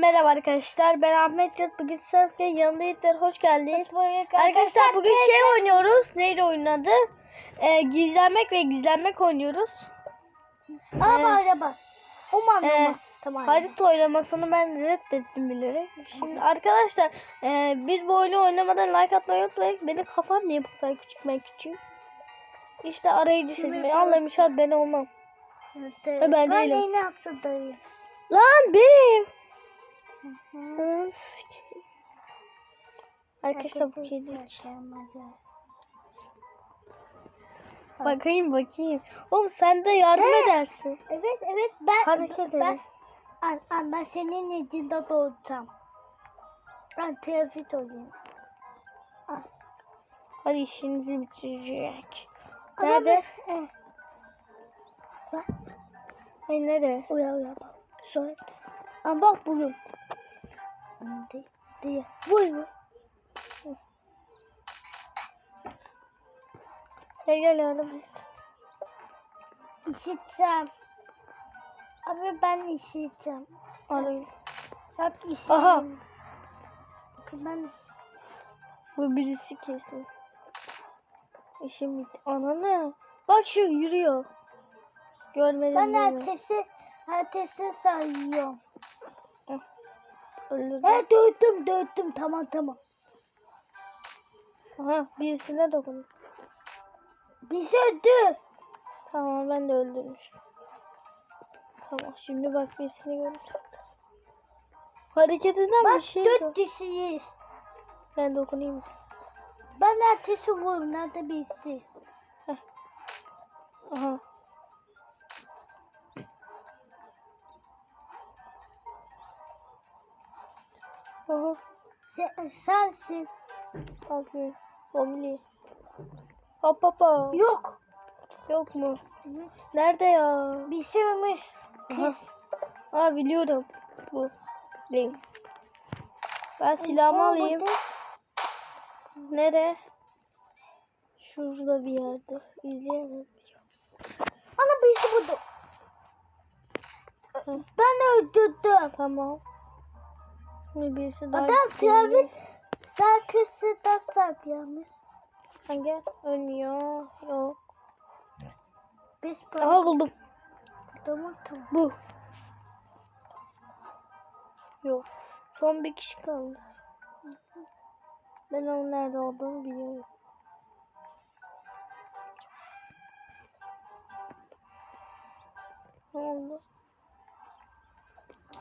Merhaba arkadaşlar ben Ahmet Yat bugün ve yanında Yiğitler hoş geldiniz. Hoş bulduk Arkadaşlar bugün şey oynuyoruz. Neydi oyunun adı? Ee, gizlenmek ve gizlenmek oynuyoruz. Araba Ee, araba. Uman e. Tamam. Harita oylamasını ben reddettim bilerek. Şimdi arkadaşlar e, biz bu oyunu oynamadan like atmayı unutmayın. Benim kafam niye bu kadar küçük ben küçüğüm. İşte arayıcı seçmeyi ben- anlamış abi ben olmam. Evet, ben ben değilim. yine hapsadayım. Lan benim. Ananı sikeyim. Arkadaşlar bu kedi. Bakayım bakayım. Oğlum sen de yardım He. edersin. Evet evet ben Hareket ben, edin. an, an, ben senin içinde doğacağım. Ben trafik olayım. Hadi işinizi bitirecek. Ama Nerede? ben- eh, Bak Hayır nereye? uya uya bak. Söyle. Ama bak bugün. Diye. Diye. Vay vay. Gel gel yardım et. İşiteceğim. Abi ben işiteceğim. Arayın. Bak işiteceğim. Aha. Bakın ben Bu birisi kesin. İşim bitti. Ananı. Bak şu yürüyor. Görmedim ben değil ertesi ertesi sayıyorum. Öldürdüm. He dövdüm dövdüm tamam tamam. Aha birisine dokun. Biz öldü. Tamam ben de öldürmüşüm. Tamam şimdi bak birisini göreceğim. Hareket eden bir Bak şey yok. dört kişiyiz. Ben dokunayım. Ben ertesi vururum nerede birisi. Aha. Aha. Sen, sensin. Aferin. Omni. Hop hop hop. Yok. Yok mu? Nerede ya? Bir Aha. kız. Aa biliyorum. Bu. Benim. Ben silahımı Aa, alayım. burada. Nere? Şurada bir yerde. İzleyemem. Ana birisi burada. Hı. Ben öldürdüm. Tamam. Şimdi birisi daha Adam trafik şarkısı da saklamış. Ha, Gel. Ölmüyor. Yok. Biz Aha buldum. Tamam tamam. Bu. Yok. Son bir kişi kaldı. Ben onun nerede olduğunu biliyorum. Ne oldu?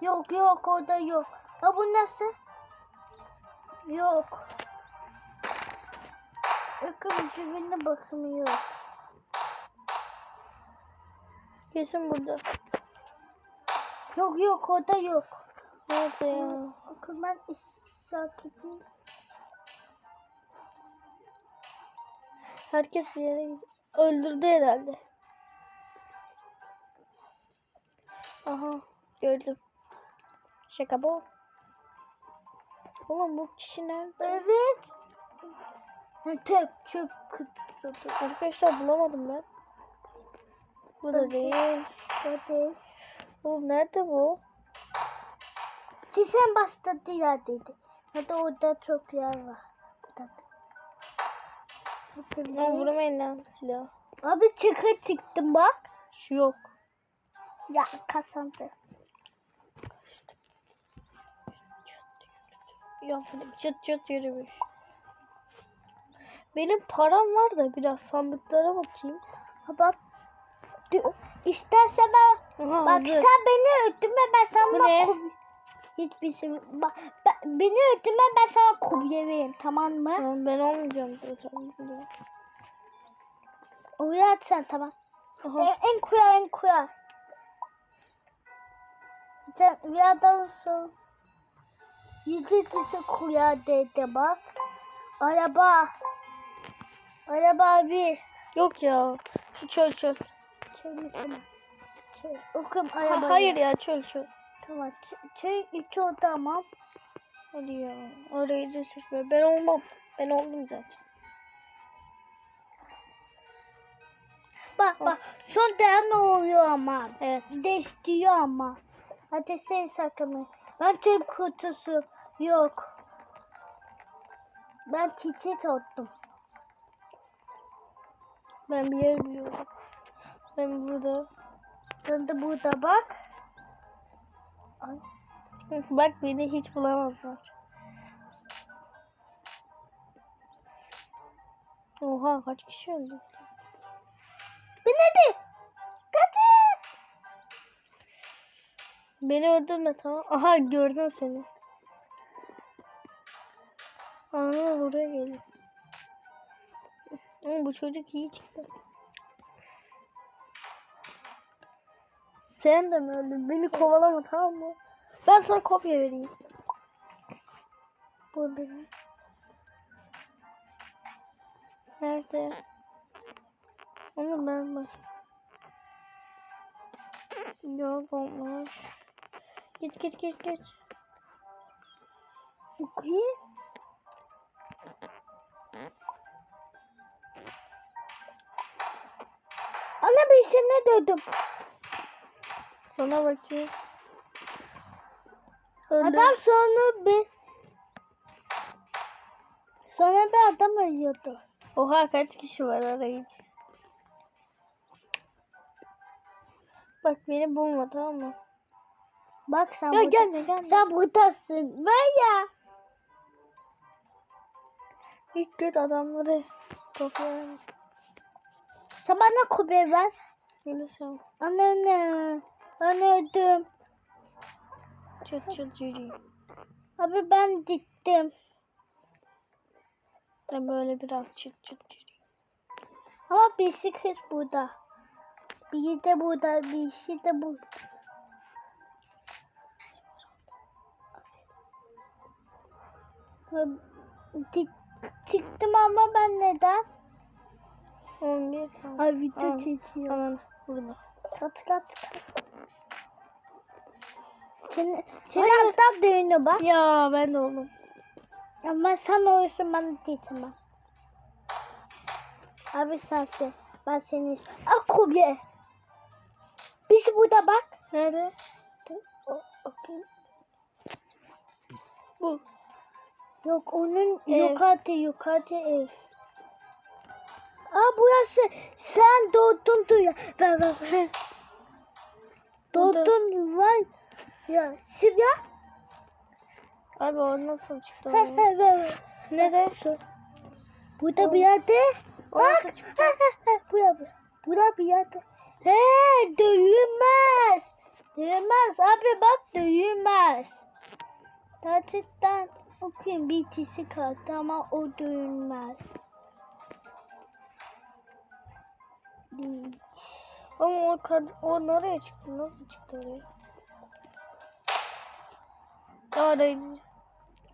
Yok yok orada yok. Ha bu nasıl? Yok. Bakın cebine bakmıyor. Kesin burada. Yok yok orada yok. Nerede ya? Bakın ben sakitim. Herkes bir yere gidiyor. Öldürdü herhalde. Aha gördüm. Şaka bu. Oğlum bu kişi nerede? Evet. Ha, çöp çöp kutusu. Arkadaşlar bulamadım ben. Bu da değil. Hadi. Oğlum nerede bu? Çişen başladı ya dedi. Hadi orada çok yer var. Bakın. Lan vurmayın lan silah. Abi çıkı çıktım bak. Şu yok. Ya kazandı. Ya çıt çıt yürümüş. Benim param var da biraz sandıklara bakayım. Ha bak. İstersen ben Aha, bak hazır. sen beni öldürme ben Bu sana ne? kob- hiçbir şey bak ben, beni öldürme ben sana kopya vereyim tamam mı? Tamam, ben olmayacağım zaten. Uyar sen tamam. Aha. En, en kuya en kuya. Sen rüyadan sonra yedi kişi kuya dedi bak. Araba. Araba bir. Yok ya. Şu çöl çöl. Şöyle tamam. Şöyle okum Ha, araba. hayır ya çöl çöl. Tamam. ç- Şey iki tamam. Hadi ya. Orayı da seçme. Ben olmam. Ben oldum zaten. Bak bak. Son ne oluyor ama. Evet. Değiştiriyor ama. Sen sakın. Ben çöp kutusu yok. Ben çiçek attım. Ben bir yer biliyorum. Ben burada. Sen de burada bak. Ay. Bak beni hiç bulamazlar. Oha kaç kişi öldü? Bir hadi. Kaçın. Beni öldürme tamam. Aha gördüm seni. Ana buraya geliyor. Ama bu çocuk iyi çıktı. Sen de mi öldün? Beni kovalama tamam mı? Ben sana kopya vereyim. Bu benim. Nerede? Onu ben bak. Yok olmuş. Git git git git. Bakayım. Ne dedim? Sana bakayım. Öldü. Adam sonra bir sonra bir adam ölüyordu. Oha kaç kişi var arayıcı. Bak beni bulma tamam mı? Bak sen Ya burada- gelme gelme. Sen buradasın. Ben ya. İlk gün adamları kopya Sen bana kubbe ver. Gelirsen Anne anne. Ben öldüm. çıt çıt yürüyeyim. Abi ben gittim. Ben böyle biraz çıt çıt yürüyeyim. Ama birisi kız burada. Biri de burada, birisi de burada. Çık- Çıktım ama ben neden? 11 tamam. Ay video çekiyor. Burada. Kat kat kat. Senin, senin hatta bak. Ya ben de oldum. Ama sen olursun ben de değilim. Abi sensin. Ben seni... Aa kubye. Birisi burada bak. Nerede? O- okey. Bu. Yok onun Ev. yukarıda yukarıda ev. Aa burası. Sen doğdun duya. Ver ver ver. Doğdun var. Ya Sibya. Abi o nasıl çıktı He he ver? Şu. Burada bir yerde. Bak. He he he. Burada bir. Burada bir yerde. He dövülmez. Dövülmez abi bak dövülmez. Okuyun bir kişi kaldı ama o dövülmez. Ama o, kad o nereye çıktı? Nasıl çıktı oraya? Arayıcı.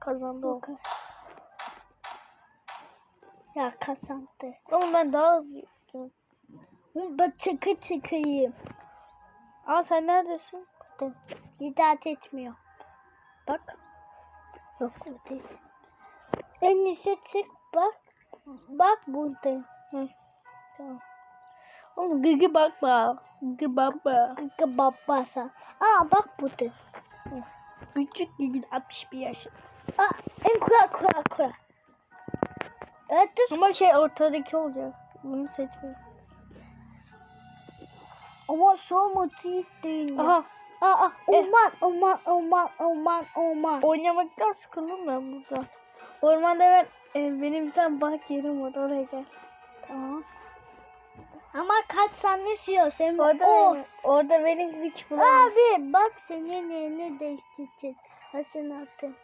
Kazandı o. Ya kazandı. Ama ben daha hızlı yürüdüm. Ben çıkı çıkayım. Aa sen neredesin? Dur. İdare etmiyor. Bak. Yok o değil. En iyisi çık bak. Bak burada. Hı. Tamam. Gıgı bakma. Gıgı bakma. Kıkı babasa. Aa bak burada. Küçük gıgı 61 yaş. Aa en kura kura kura. Evet. Ama şey ortadaki olacak. Bunu seçme. Ama soğumutu hiç değil. Aha. Aa, aa Eh. orman orman orman orman orman. Oynamaktan sıkıldım ben burada. Ormanda ben e, benim bir tane bak yerim var oraya gel. Tamam. Ama kaç saniye sürüyor senin? Orada Oh. orada benim hiç bulamam. Abi bak senin yerini değiştireceğiz. Hasan attım.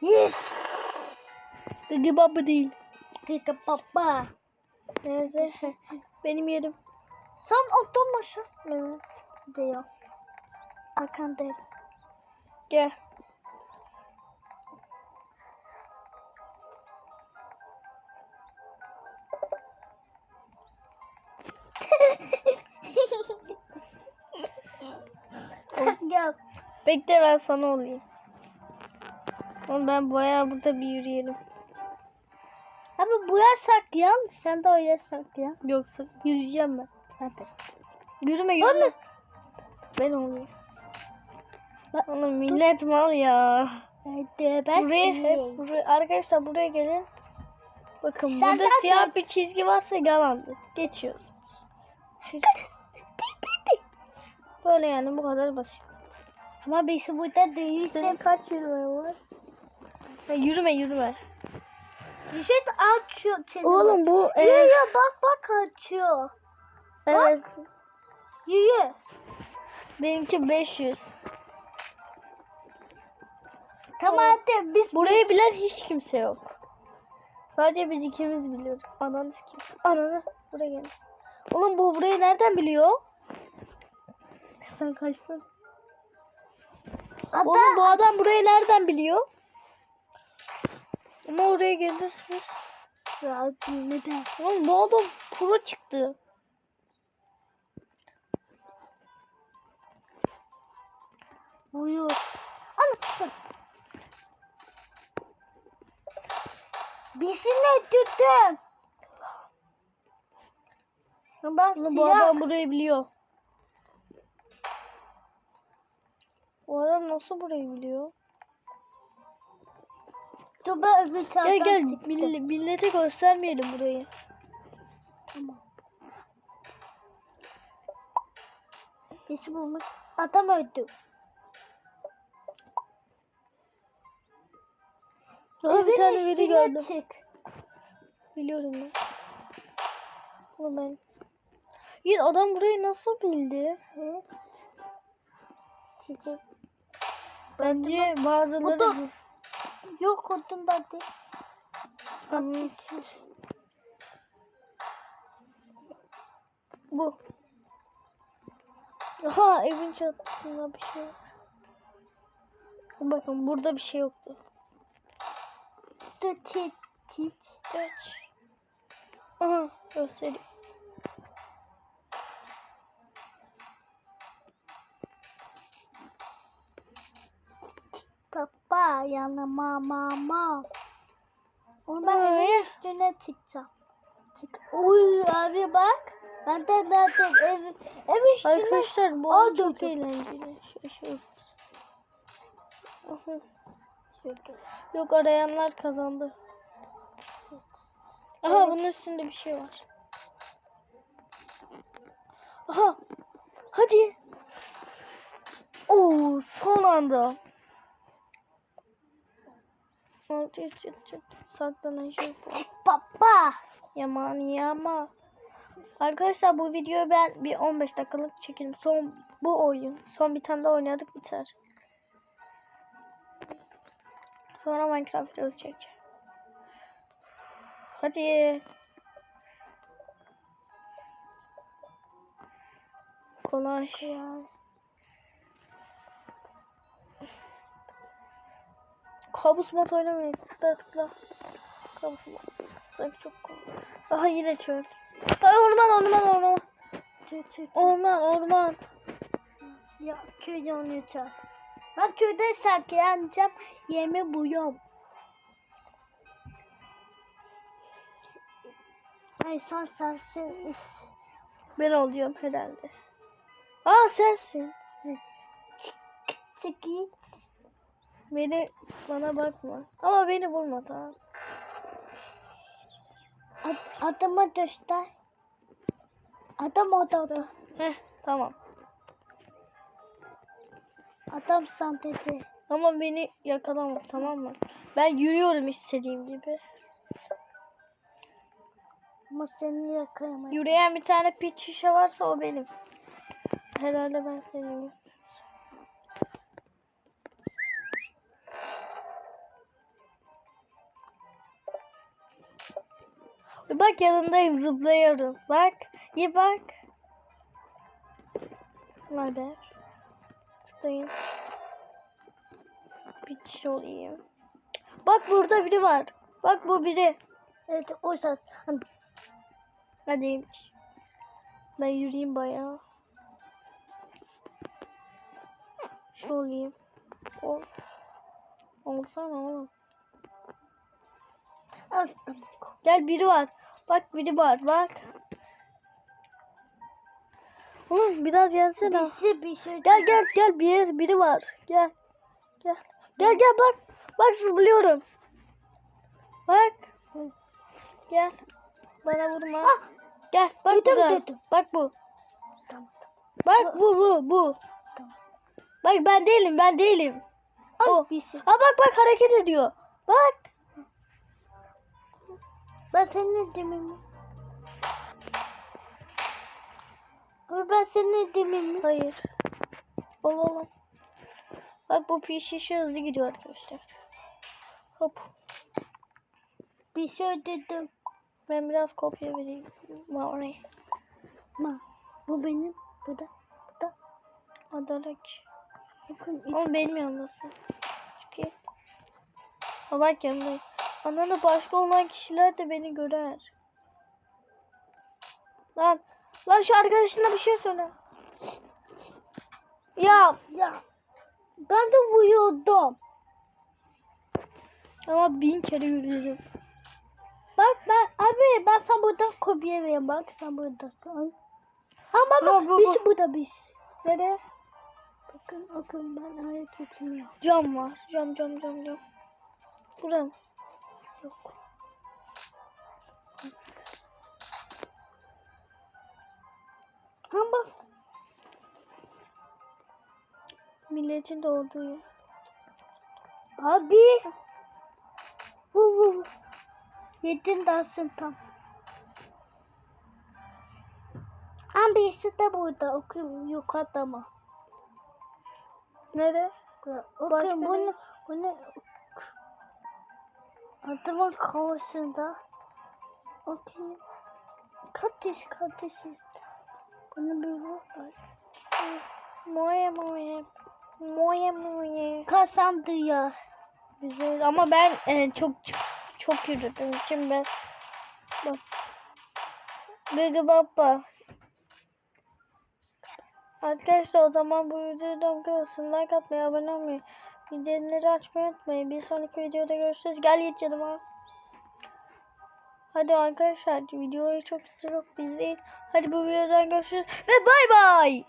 Yes. Gıgı baba değil. Kıkı baba. Nerede? benim yerim. Sen oturmuşsun. Evet. Diyor. Arkanda. Gel. Gel. Bekle ben sana olayım. Oğlum ben bayağı burada bir yürüyelim. Abi buraya saklan. Sen de oraya saklan. Yoksa yürüyeceğim ben. Hadi. Yürüme yürüme. Ben olayım. Oğlum millet mal ya. Hadi ben Buraya hep buraya arkadaşlar buraya gelin. Bakın Sen burada zaten- siyah bir çizgi varsa yalandır. Geçiyoruz. Böyle yani bu kadar basit. Ama biz burada değilse Senin kaç yürüme var? Ha, yürüme yürüme. Düşet açıyor seni. Oğlum bu e, Yürü bak bak açıyor. evet, Yürü. benimki 500. Tamam hadi biz Burayı bilen hiç kimse yok. Sadece biz ikimiz biliyoruz. Ananı kim? Ananı. Buraya gel. Oğlum bu burayı nereden biliyor? Sen kaçtın. Ada. Oğlum bu adam burayı nereden biliyor? Ama oraya gelirsiniz. Ya neden? Oğlum bu adam pro çıktı. Buyur. Anasını. Birisini öldürdüm. Ben Oğlum bu adam burayı biliyor. Bu adam nasıl burayı biliyor? Dur ben öbür Gel taraftan gel çıktım. mill- millete göstermeyelim burayı. Tamam. Birisi bulmuş. Adam öldü. Aha bir tane üstüne gördüm. Çık. Biliyorum ben. Oğlum ben. Yiğit adam burayı nasıl bildi? Hı? Çiçek. Bence bazıları... O da- Yok odundan değil. Tamam. Bu. Aha evin çatısında bir şey var. Bakın burada bir şey yoktu. Çiç çiç. Geç. Aha göstereyim. Papa yanıma mama. Onu ben evin üstüne çıkacağım. Çık. Uy abi bak. Ben de zaten ev, ev üstüne. Arkadaşlar bu oyun çok eğlenceli. Aha. çıktım. Yok arayanlar kazandı. Aha bunun üstünde bir şey var. Aha. Hadi. Oo son anda. Al, Çıt çıt. Çık papa. Yaman yama. Arkadaşlar bu videoyu ben bir 15 dakikalık çekelim. Son bu oyun. Son bir tane daha oynadık biter. Sonra Minecraft videosu çekeceğim. Hadi. Kolay. Kabus mod oynamayın. Tıkla tıkla. Kabus mod. Sanki çok kolay. Aha yine çöl. Ay orman orman orman. Çık çık. Orman orman. Ya köyde oynayacağız. Ben köyde saklanacağım. Yemi buluyorum. Ay son sensin. Ben olacağım herhalde. Aa sensin. Çık git. Beni bana bakma. Ama beni bulma tamam. Ad- adamı göster. Adam odada. Heh tamam. Adam santesi. Ama beni yakalama tamam mı? Ben yürüyorum istediğim gibi. Ama seni yakalayamam. Yürüyen bir tane pit şişe varsa o benim. Herhalde ben senin. Bak yanındayım zıplıyorum. Bak. iyi bak. Nerede? Tıklayın. Bir kişi olayım. Bak burada biri var. Bak bu biri. Evet o saat. Hadi. Ben yürüyeyim bayağı. Şu olayım. Ol. Olsana oğlum. Gel biri var. Bak biri var bak. Oğlum biraz gelsene. Birisi bir şey. Gel gel gel bir yer biri var. Gel. Gel. Gel gel bak. Bak zıplıyorum. Bak. Gel. Bana vurma. Ah. Gel bak burada. duydum. Bak bu. Tamam. Bak bu bu bu. Tamam. Bak ben değilim ben değilim. Ay O. birisi. Aa bak bak hareket ediyor. Bak. Ben senin demin mi? Abi ben senin demin mi? Hayır. Olalım. Bak bu pi şişe hızlı gidiyor arkadaşlar. Hop. Bir şey dedim. Ben biraz kopya vereyim. Mavi. Ma. Bu benim. Bu da. Bu da. Adalet. Bakın. Ama benim yanımdasın. Çünkü. Bak yanımdayım. Ananda başka olan kişiler de beni görer. Lan. Lan şu arkadaşına bir şey söyle. Ya. Ya. Ben de vuruyordum. Ama bin kere yürüdüm. Bak ben abi ben sana buradan kopya vereyim bak sen buradasın. Ha baba baba. birisi burada birisi. Nereye? Bakın bakın ben hareketim yok. Cam var. Cam cam cam cam. Buram. Yok. Ha bak. Milletin doğduğu yer. Abi. Vur. vur. Yedin dansın tam. Ha birisi de burada. Okuyun yukarıda mı? Nere? Bakın Başka bunu ne? bunu adamın kafasında okuyun. Kardeş kardeş işte. Bunu bir vur. Moye moye. Moye moye. Kazandı ya. Güzel ama ben e, çok çok yürüdüm için ben bak. Bigi baba. Arkadaşlar o zaman bu videodan kalsın. Like atmayı, abone olmayı, bildirimleri açmayı unutmayın. Bir sonraki videoda görüşürüz. Gel git yanıma. Hadi arkadaşlar videoyu çok çok izleyin. Hadi bu videodan görüşürüz ve bay bay.